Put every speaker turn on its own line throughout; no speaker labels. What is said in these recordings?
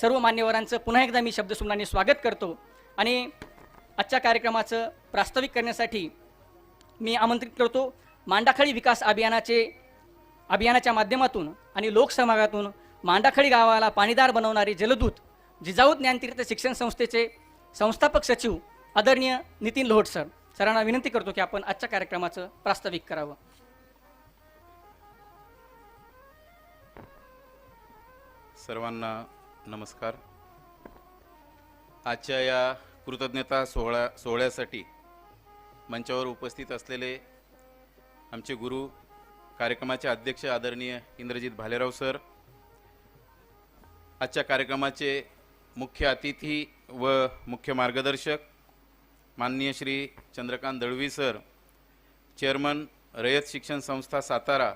सर्व मान्यवरांचं पुन्हा एकदा मी शब्दसुमनाने स्वागत करतो. आणि आजच्या कार्यक्रमाचं प्रास्ताविक करण्यासाठी मी आमंत्रित करतो. मांडाखळी विकास अभियानाचे अभियानाच्या माध्यमातून आणि लोकसहभागातून मांडाखळी गावाला पाणीदार बनवणारे जलदूत जिजाऊ ज्ञानतीर्थ शिक्षण संस्थेचे संस्थापक सचिव आदरणीय नितीन लोहट सर. सरांना विनंती करतो की आपण आजच्या कार्यक्रमाचं प्रास्ताविक करावं.
सर्वांना नमस्कार. आजच्या या कृतज्ञता सोहळा सोहळ्यासाठी मंचावर उपस्थित असलेले आमचे गुरु कार्यक्रमाचे अध्यक्ष आदरणीय इंद्रजित भालेराव सर आजच्या कार्यक्रमाचे मुख्य अतिथी व मुख्य मार्गदर्शक माननीय श्री चंद्रकांत दळवी सर चेअरमन रयत शिक्षण संस्था सातारा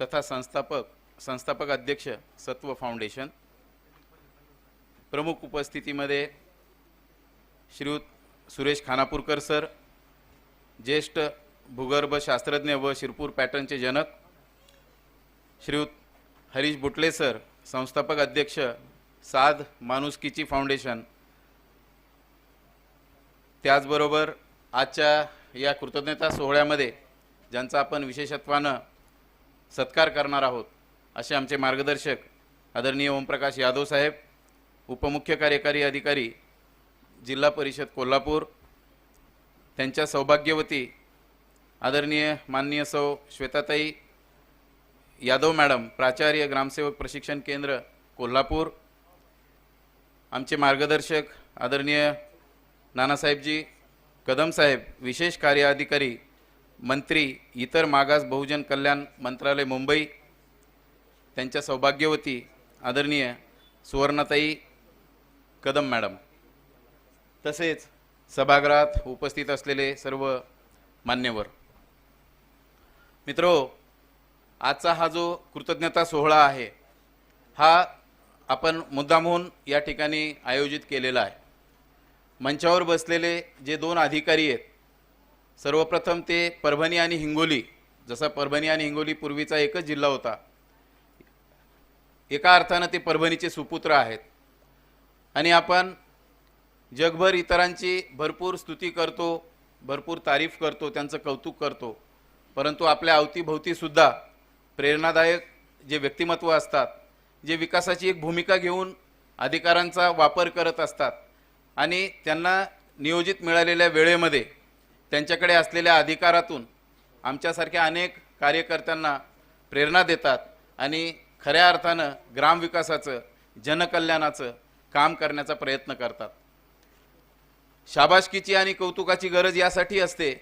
तथा संस्थापक संस्थापक अध्यक्ष सत्व फाउंडेशन प्रमुख उपस्थितीमध्ये श्रीयुत सुरेश खानापूरकर सर ज्येष्ठ भूगर्भ शास्त्रज्ञ व शिरपूर पॅटर्नचे जनक श्रीयुत हरीश बुटले सर संस्थापक अध्यक्ष साध माणुसकीची फाउंडेशन. त्याचबरोबर आजच्या या कृतज्ञता सोहळ्यामध्ये ज्यांचा आपण विशेषत्वानं सत्कार करणार आहोत असे आमचे मार्गदर्शक आदरणीय ओमप्रकाश यादव साहेब उपमुख्य कार्यकारी अधिकारी जिल्हा परिषद कोल्हापूर त्यांच्या सौभाग्यवती आदरणीय माननीय सौ श्वेताताई यादव मॅडम प्राचार्य ग्रामसेवक प्रशिक्षण केंद्र कोल्हापूर आमचे मार्गदर्शक आदरणीय नानासाहेबजी कदमसाहेब विशेष कार्य अधिकारी मंत्री इतर मागास बहुजन कल्याण मंत्रालय मुंबई त्यांच्या सौभाग्यवती आदरणीय सुवर्णाताई कदम मॅडम. तसेच सभागृहात उपस्थित असलेले सर्व मान्यवर. मित्रो आजचा हा जो कृतज्ञता सोहळा आहे हा आपण मुद्दामहून या ठिकाणी आयोजित केलेला आहे. मंचावर बसलेले जे दोन अधिकारी आहेत सर्वप्रथम ते परभणी आणि हिंगोली जसा परभणी आणि हिंगोली पूर्वीचा एकच जिल्हा होता एका अर्थानं ते परभणीचे सुपुत्र आहेत. आणि आपण जगभर इतरांची भरपूर स्तुती करतो भरपूर तारीफ करतो त्यांचं कौतुक करतो. परंतु आपल्या अवतीभोवतीसुद्धा प्रेरणादायक जे व्यक्तिमत्व असतात जे विकासाची एक भूमिका घेऊन अधिकारांचा वापर करत असतात आणि त्यांना नियोजित मिळालेल्या वेळेमध्ये त्यांच्याकडे असलेल्या अधिकारातून आमच्यासारख्या अनेक कार्यकर्त्यांना प्रेरणा देतात आणि खऱ्या अर्थानं ग्रामविकासाचं जनकल्याणाचं काम करण्याचा प्रयत्न करतात. शाबासकीची आणि कौतुकाची गरज यासाठी असते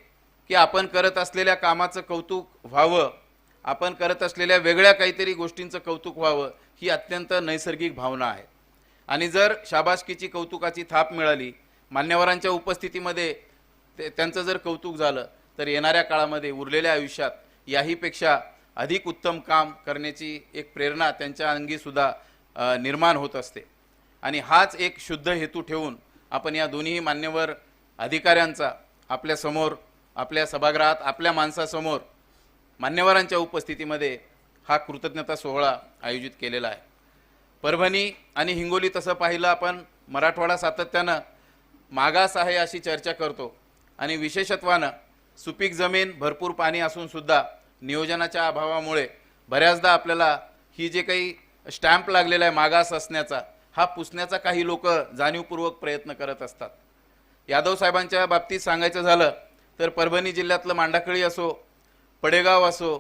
की आपण करत असलेल्या कामाचं कौतुक व्हावं आपण करत असलेल्या वेगळ्या काहीतरी गोष्टींचं कौतुक व्हावं ही अत्यंत नैसर्गिक भावना आहे. आणि जर शाबासकीची कौतुकाची थाप मिळाली मान्यवरांच्या उपस्थितीमध्ये ते त्यांचं जर कौतुक झालं तर येणाऱ्या काळामध्ये उरलेल्या आयुष्यात याहीपेक्षा अधिक उत्तम काम करण्याची एक प्रेरणा त्यांच्या अंगीसुद्धा निर्माण होत असते. आणि हाच एक शुद्ध हेतू ठेवून आपण या दोन्ही मान्यवर अधिकाऱ्यांचा आपल्यासमोर आपल्या सभागृहात आपल्या माणसासमोर मान्यवरांच्या उपस्थितीमध्ये हा कृतज्ञता सोहळा आयोजित केलेला आहे. परभणी आणि हिंगोली तसं पाहिलं आपण मराठवाडा सातत्यानं मागास आहे अशी चर्चा करतो आणि विशेषत्वानं सुपीक जमीन भरपूर पाणी असूनसुद्धा नियोजनाच्या अभावामुळे बऱ्याचदा आपल्याला ही जे काही स्टॅम्प लागलेला आहे मागास असण्याचा हा पुसण्याचा काही लोक जाणीवपूर्वक प्रयत्न करत असतात. यादव साहेबांच्या बाबतीत सांगायचं झालं तर परभणी जिल्ह्यातलं मांडाकळी असो पडेगाव असो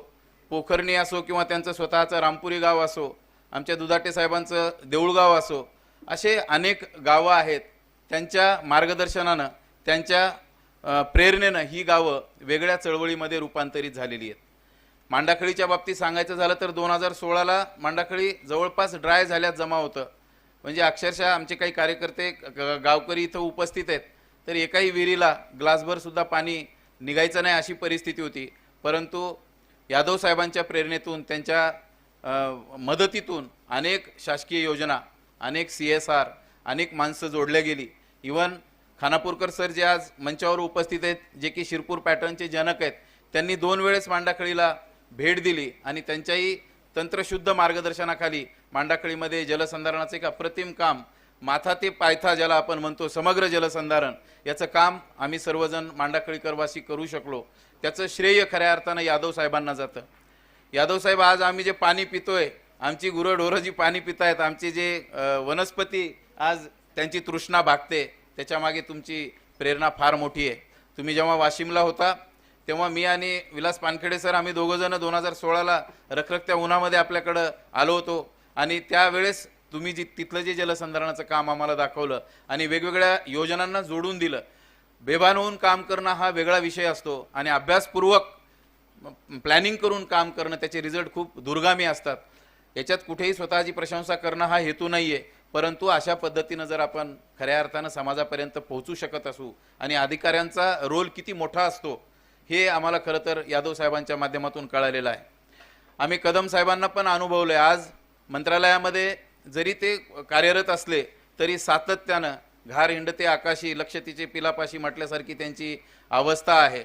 पोखर्णी असो किंवा त्यांचं स्वतःचं रामपुरी गाव असो आमच्या दुधाटे साहेबांचं देऊळगाव असो असे अनेक गावं आहेत. त्यांच्या मार्गदर्शनानं त्यांच्या प्रेरणेनं ही गावं वेगळ्या चळवळीमध्ये रूपांतरित झालेली आहेत. मांडाखळीच्या बाबतीत सांगायचं झालं तर दोन हजार सोळाला मांडाखळी जवळपास ड्राय झाल्यात जमा होतं. म्हणजे अक्षरशः आमचे काही कार्यकर्ते ग- गावकरी इथं उपस्थित आहेत. तर एकाही विहिरीला ग्लासभरसुद्धा पाणी निघायचं नाही अशी परिस्थिती होती. परंतु यादव साहेबांच्या प्रेरणेतून त्यांच्या मदतीतून अनेक शासकीय योजना अनेक सी एस आर अनेक माणसं जोडल्या गेली. इवन खानापूरकर सर जे आज मंचावर उपस्थित आहेत जे की शिरपूर पॅटर्नचे जनक आहेत त्यांनी दोन वेळेस मांडाखळीला भेट दिली आणि त्यांच्याही तंत्रशुद्ध मार्गदर्शनाखाली मांडाकळीमध्ये जलसंधारणाचं एक अप्रतिम काम माथा ते पायथा ज्याला आपण म्हणतो समग्र जलसंधारण याचं काम आम्ही सर्वजण मांडाकळीकरवासी करू शकलो. त्याचं श्रेय खऱ्या अर्थानं यादव साहेबांना जातं. यादव साहेब आज आम्ही जे पाणी पितोय आमची गुरंढोरं जी पाणी पितायत आमचे जे वनस्पती आज त्यांची तृष्णा भागते त्याच्यामागे तुमची प्रेरणा फार मोठी आहे. तुम्ही जेव्हा वाशिमला होता तेव्हा मी आणि विलास पानखेडे सर आम्ही दोघंजणं दोन हजार सोळाला रखरखत्या उन्हामध्ये आपल्याकडं आलो होतो. आणि त्यावेळेस तुम्ही जी तिथलं जे जलसंधारणाचं काम आम्हाला दाखवलं आणि वेगवेगळ्या योजनांना जोडून दिलं बेभान होऊन काम करणं हा वेगळा विषय असतो. आणि अभ्यासपूर्वक प्लॅनिंग करून काम करणं त्याचे रिझल्ट खूप दुर्गामी असतात. याच्यात कुठेही स्वतःची प्रशंसा करणं हा हेतू नाही आहे परंतु अशा पद्धतीनं जर आपण खऱ्या अर्थानं समाजापर्यंत पोहोचू शकत असू आणि अधिकाऱ्यांचा रोल किती मोठा असतो हे आम्हाला खरं तर यादव साहेबांच्या माध्यमातून कळालेलं आहे. आम्ही कदम साहेबांना पण अनुभवलं आहे आज मंत्रालयामध्ये जरी ते कार्यरत असले तरी सातत्यानं घार हिंडते आकाशी लक्ष तिचे पिलापाशी म्हटल्यासारखी त्यांची अवस्था आहे.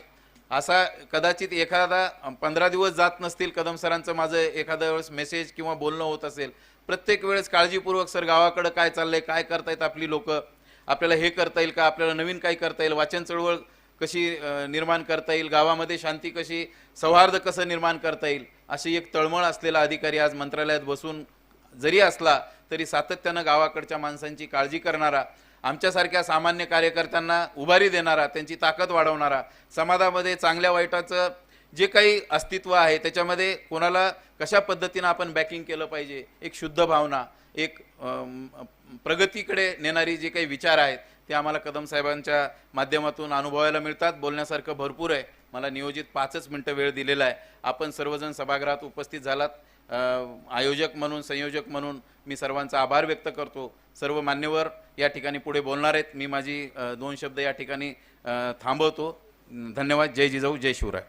असा कदाचित एखादा पंधरा दिवस जात नसतील कदम सरांचं माझं एखाद्या वेळेस मेसेज किंवा बोलणं होत असेल प्रत्येक वेळेस काळजीपूर्वक सर गावाकडं काय चाललंय? काय करतायत आपली लोक? आपल्याला हे करता येईल का? आपल्याला नवीन काही करता येईल? वाचन चळवळ कशी निर्माण करता येईल गावामध्ये शांती कशी सौहार्द कसं निर्माण करता येईल अशी एक तळमळ असलेला अधिकारी आज मंत्रालयात बसून जरी असला तरी सातत्यानं गावाकडच्या माणसांची काळजी करणारा आमच्यासारख्या सामान्य कार्यकर्त्यांना उभारी देणारा त्यांची ताकद वाढवणारा समाजामध्ये चांगल्या वाईटाचं जे काही अस्तित्व आहे त्याच्यामध्ये कोणाला कशा पद्धतीनं आपण बॅकिंग केलं पाहिजे एक शुद्ध भावना एक प्रगतीकडे नेणारी जे काही विचार आहेत ते आम्हाला कदम साहेबांच्या माध्यमातून अनुभवायला मिळतात. बोलण्यासारखं भरपूर आहे. मला नियोजित पाचच मिनटं वेळ दिलेला आहे. आपण सर्वजण सभागृहात उपस्थित झालात. आयोजक म्हणून संयोजक म्हणून मी सर्वांचा आभार व्यक्त करतो. सर्व मान्यवर या ठिकाणी पुढे बोलणार आहेत. मी माझी दोन शब्द या ठिकाणी थांबवतो. धन्यवाद. जय जिजाऊ जय शिवराय.